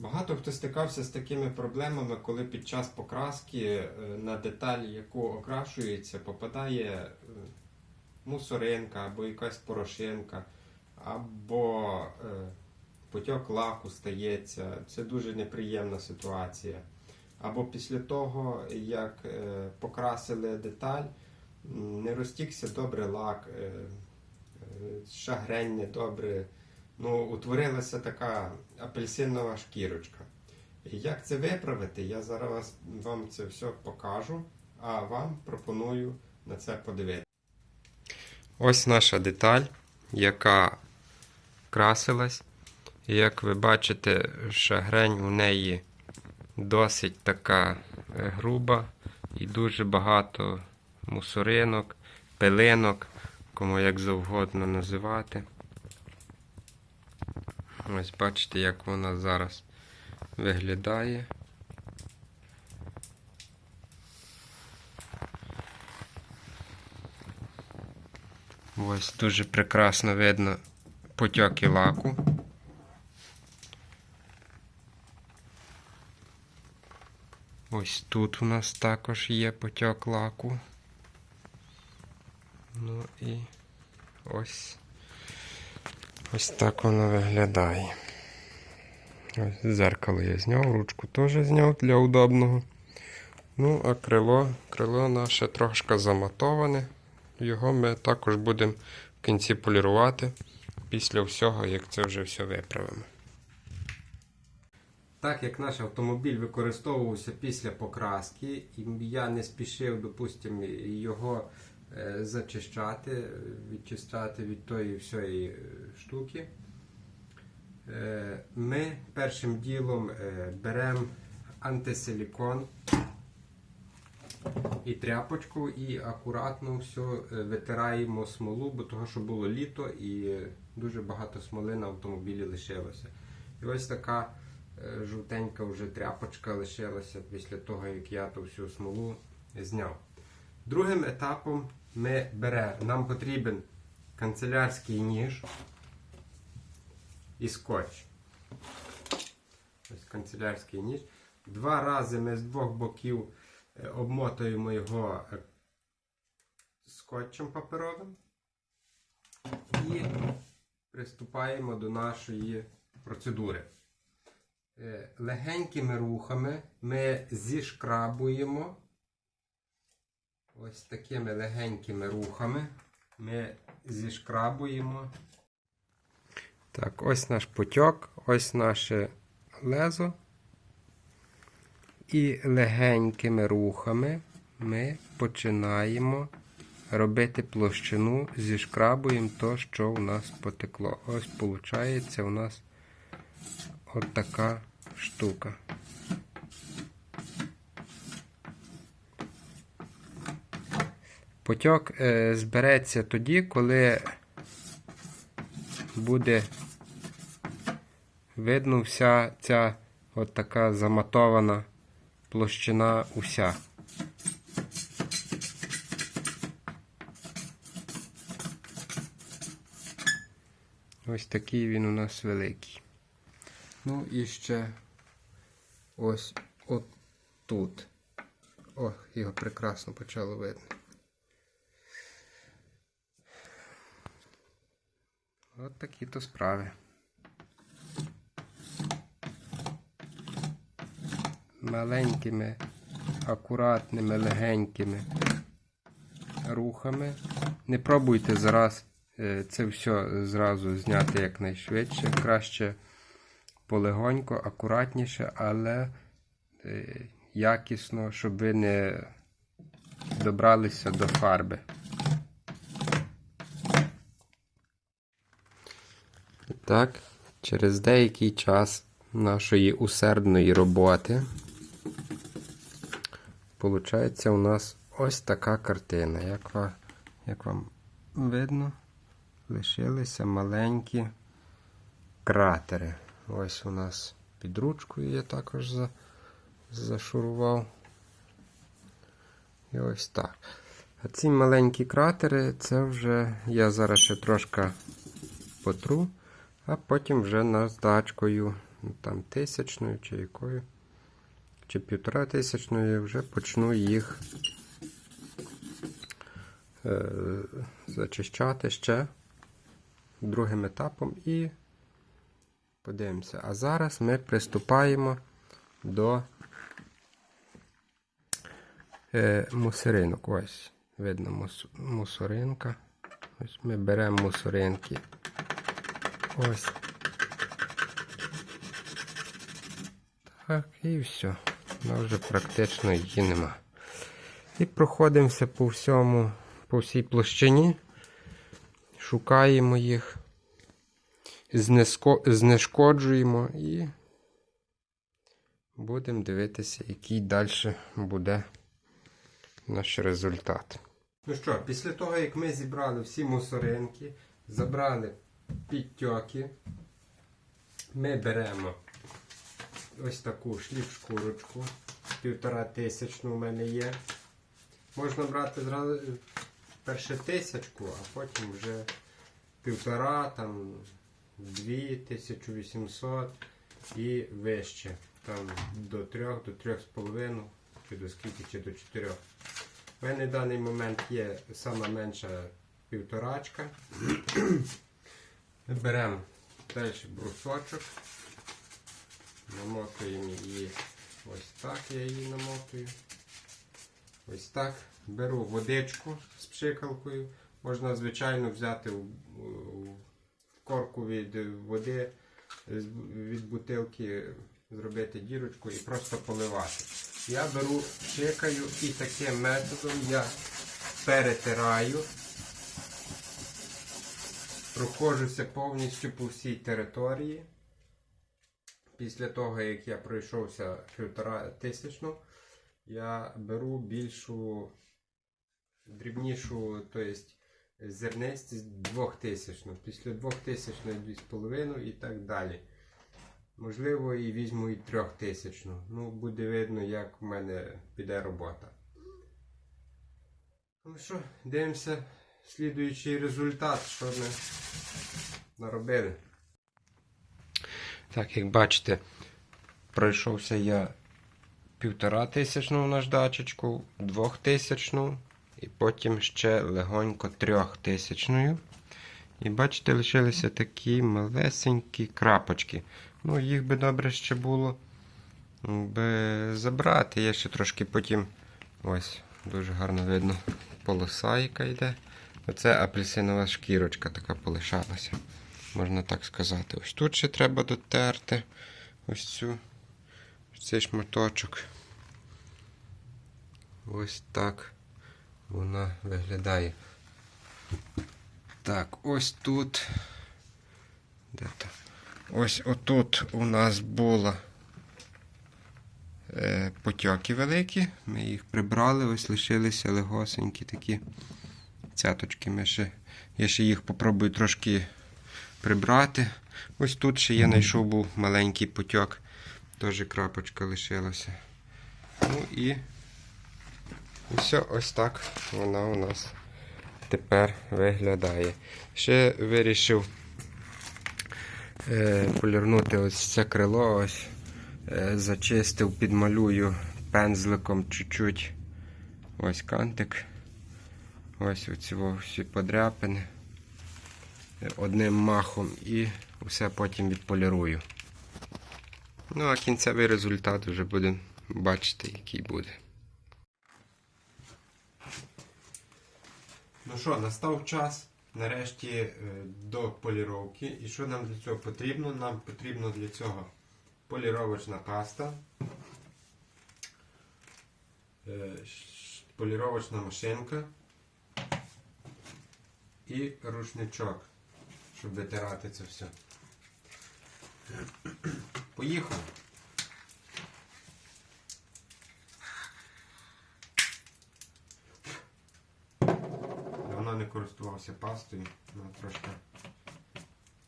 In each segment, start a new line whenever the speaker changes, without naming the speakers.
Багато хто стикався з такими проблемами, коли під час покраски е, на деталь, яку окрашується, попадає е, мусоринка або якась порошинка, або е, потік лаку стається. Це дуже неприємна ситуація. Або після того, як покрасили деталь, не розтікся добре лак, шагрень недобре. Ну, утворилася така апельсинова шкірочка. І як це виправити, я зараз вам це все покажу, а вам пропоную на це подивитися. Ось наша деталь, яка красилась. Як ви бачите, шагрень у неї досить така е, груба і дуже багато мусоринок, пилинок, кому як завгодно називати. Ось бачите, як вона зараз виглядає. Ось дуже прекрасно видно потьоки лаку. Ось тут у нас також є потьок лаку. Ну і ось. Ось так воно виглядає. Ось зеркало я зняв, ручку теж зняв для удобного. Ну, а крило, крило наше трошки заматоване. Його ми також будемо в кінці полірувати після всього, як це вже все виправимо. Так як наш автомобіль використовувався після покраски, і я не спішив, допустимо, його зачищати, відчищати від тої всієї е, штуки, е, ми першим ділом е, беремо антисилікон і тряпочку, і акуратно все е, витираємо смолу, бо того, що було літо і е, дуже багато смоли на автомобілі лишилося. І ось така е, жовтенька вже тряпочка лишилася після того, як я ту всю смолу зняв. Другим етапом ми беремо, нам потрібен канцелярський ніж і скотч. Ось канцелярський ніж. Два рази ми з двох боків е, обмотуємо його е, скотчем паперовим і приступаємо до нашої процедури. Е, Легенькими рухами ми зішкрабуємо. Ось такими легенькими рухами ми зішкрабуємо. Так, ось наш потьок, ось наше лезо. І легенькими рухами ми починаємо робити площину, зішкрабуємо то, що у нас потекло. Ось виходить у нас от така штука. Потьок е, збереться тоді, коли буде видно вся ця от така заматована площина уся. Ось такий він у нас великий. Ну і ще ось от тут. О, його прекрасно почало видно. От такі то справи. Маленькими, акуратними, легенькими рухами. Не пробуйте зараз е, це все зразу зняти якнайшвидше. Краще полегонько, акуратніше, але е, якісно, щоб ви не добралися до фарби. Так, через деякий час нашої усердної роботи Получається у нас ось така картина. Як, ва- як вам видно, лишилися маленькі кратери. Ось у нас під ручкою я також за, зашурував. І ось так. А ці маленькі кратери, це вже я зараз ще трошки потру, а потім вже наждачкою ну, там тисячною чи якою, чи півтора тисячної, вже почну їх е, зачищати ще другим етапом і подивимося. А зараз ми приступаємо до е, мусоринок. Ось, видно мус, мусоринка. Ось ми беремо мусоринки. Ось. Так, і все. Ну, вже практично її нема. І проходимося по всьому, по всій площині. Шукаємо їх, знеско- знешкоджуємо і будемо дивитися, який далі буде наш результат. Ну що, після того, як ми зібрали всі мусоринки, забрали підтьоки, ми беремо ось таку шліп-шкурочку, півтора тисячну у мене є. Можна брати зразу перше тисячку, а потім вже півтора, там дві, 1800 і вище. Там до трьох, до трьох з половиною, чи до скільки, чи до чотирьох. У мене в даний момент є сама менша півторачка. Беремо далі брусочок, намотуємо її ось так, я її намотую. Ось так. Беру водичку з пшикалкою. Можна, звичайно, взяти в корку від води, від бутилки, зробити дірочку і просто поливати. Я беру, пшикаю і таким методом я перетираю, проходжуся повністю по всій території. Після того, як я пройшовся півтора тисячну, я беру більшу, дрібнішу, тобто зернистість двохтисячну. Після двохтисячної дві з половиною і так далі. Можливо, і візьму і трьохтисячну. Ну, буде видно, як в мене піде робота. Ну що, дивимося слідуючий результат, що ми наробили. Так, як бачите, пройшовся я півтора тисячну наждачечку, двохтисячну і потім ще легонько трьохтисячною. І бачите, лишилися такі малесенькі крапочки. Ну, їх би добре ще було би забрати. Я ще трошки потім. Ось, дуже гарно видно полоса, яка йде. Оце апельсинова шкірочка така полишалася. Можна так сказати. Ось тут ще треба дотерти ось цю ось цей шматочок. Ось так вона виглядає. Так, ось тут. Де то? Ось отут у нас було е, потьоки великі. Ми їх прибрали, ось лишилися легосенькі такі цяточки. Ми ще, я ще їх попробую трошки прибрати. Ось тут ще я знайшов був маленький потьок. Теж крапочка лишилася. Ну і, і все, ось так вона у нас тепер виглядає. Ще вирішив е, полірнути ось це крило, ось е, зачистив, підмалюю пензликом чуть-чуть. Ось кантик. Ось оці всі подряпини. Одним махом і все потім відполірую. Ну, а кінцевий результат вже будемо бачити, який буде. Ну що, настав час нарешті е, до поліровки. І що нам для цього потрібно? Нам потрібно для цього поліровочна паста, е, поліровочна машинка і рушничок, щоб витирати це все. Поїхали. Давно не користувався пастою, вона трошки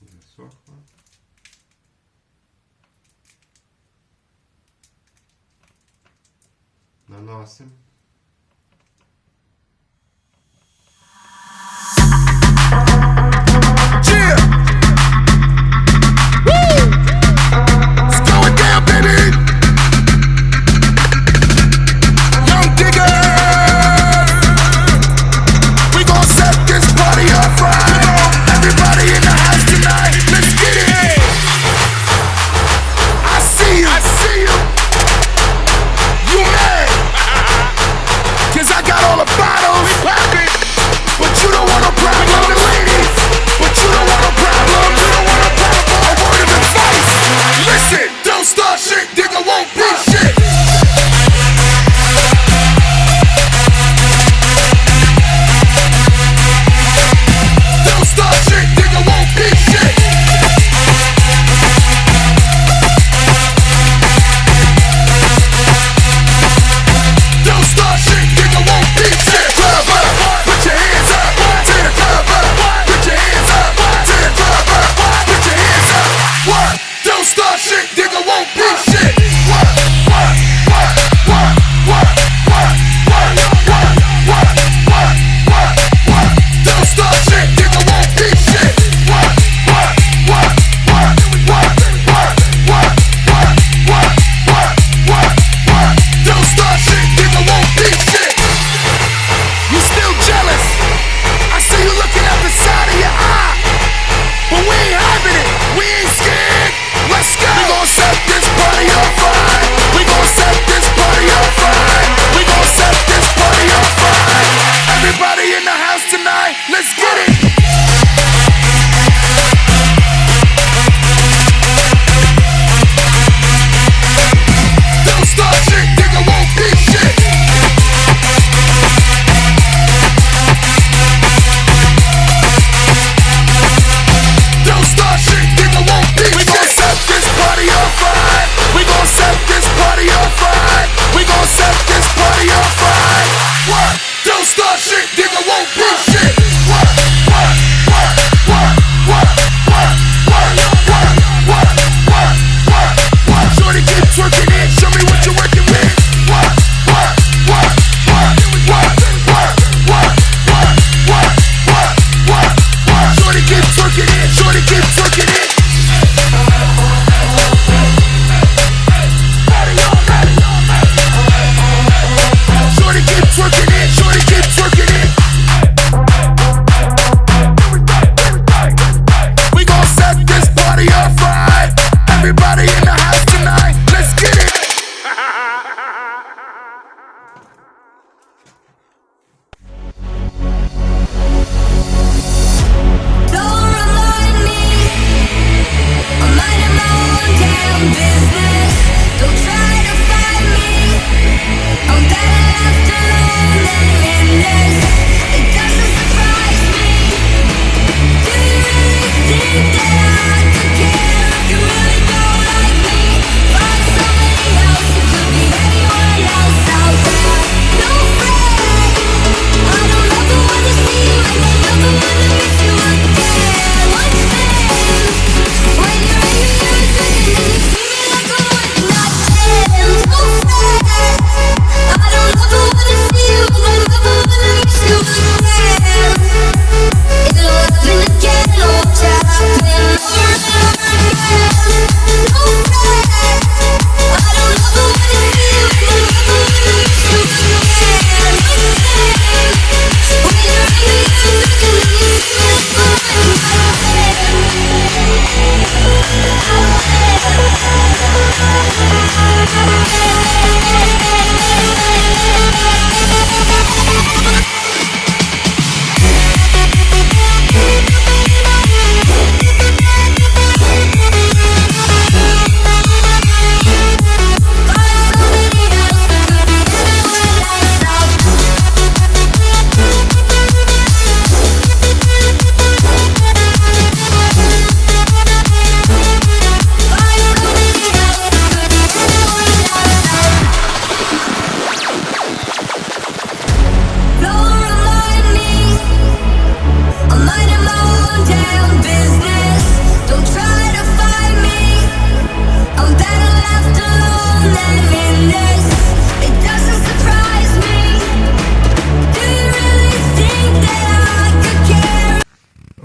засохла. Наносимо.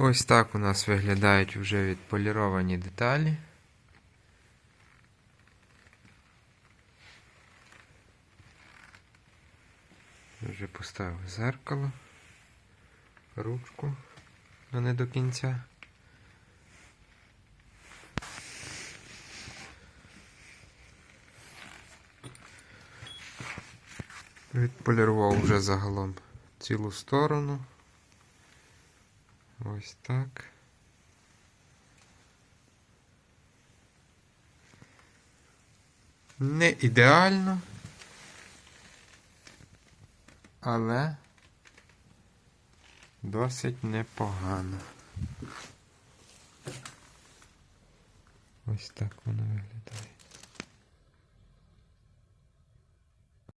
Ось так у нас виглядають вже відполіровані деталі. Вже поставив зеркало, ручку, але не до кінця. Відполірував вже загалом цілу сторону. Ось так. Не ідеально, але досить непогано. Ось так воно виглядає.